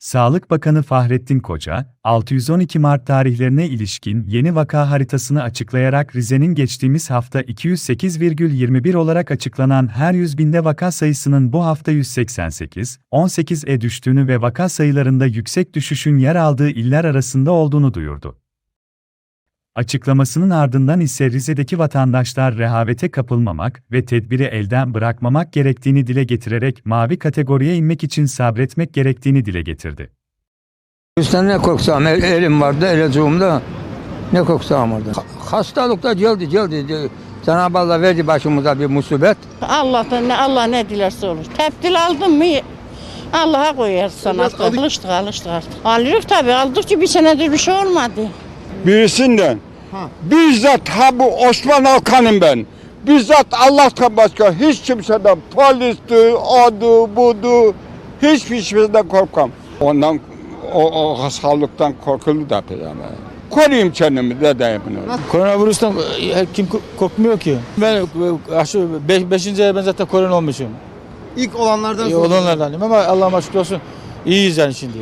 Sağlık Bakanı Fahrettin Koca, 612 Mart tarihlerine ilişkin yeni vaka haritasını açıklayarak Rize'nin geçtiğimiz hafta 208,21 olarak açıklanan her 100 binde vaka sayısının bu hafta 188, 18'e düştüğünü ve vaka sayılarında yüksek düşüşün yer aldığı iller arasında olduğunu duyurdu. Açıklamasının ardından ise Rize'deki vatandaşlar rehavete kapılmamak ve tedbiri elden bırakmamak gerektiğini dile getirerek mavi kategoriye inmek için sabretmek gerektiğini dile getirdi. Üstten ne korksam el- elim vardı elacığımda ne korksam. Ha- Hastalıkta geldi geldi. Cenab-ı Allah verdi başımıza bir musibet. Allah'tan ne Allah ne dilerse olur. Tepdil aldın mı Allah'a koyarsın artık. Alıştık alıştık artık. Alıyoruz tabii aldıkça bir senedir bir şey olmadı. Birisinden. Bizzat ha bu Osman Alkan'ım ben. Bizzat Allah'tan başka hiç kimseden polisti, adı, budu, hiçbir şeyden korkam. Ondan o, o hastalıktan korkuldu da yani. Koruyayım kendimi de diyeyim bunu. Koronavirüsten e, kim ko- korkmuyor ki? Ben e, aşı 5. Beş, ben zaten korona olmuşum. İlk olanlardan sonra. olanlardanım ama Allah'a şükür olsun iyiyiz yani şimdi.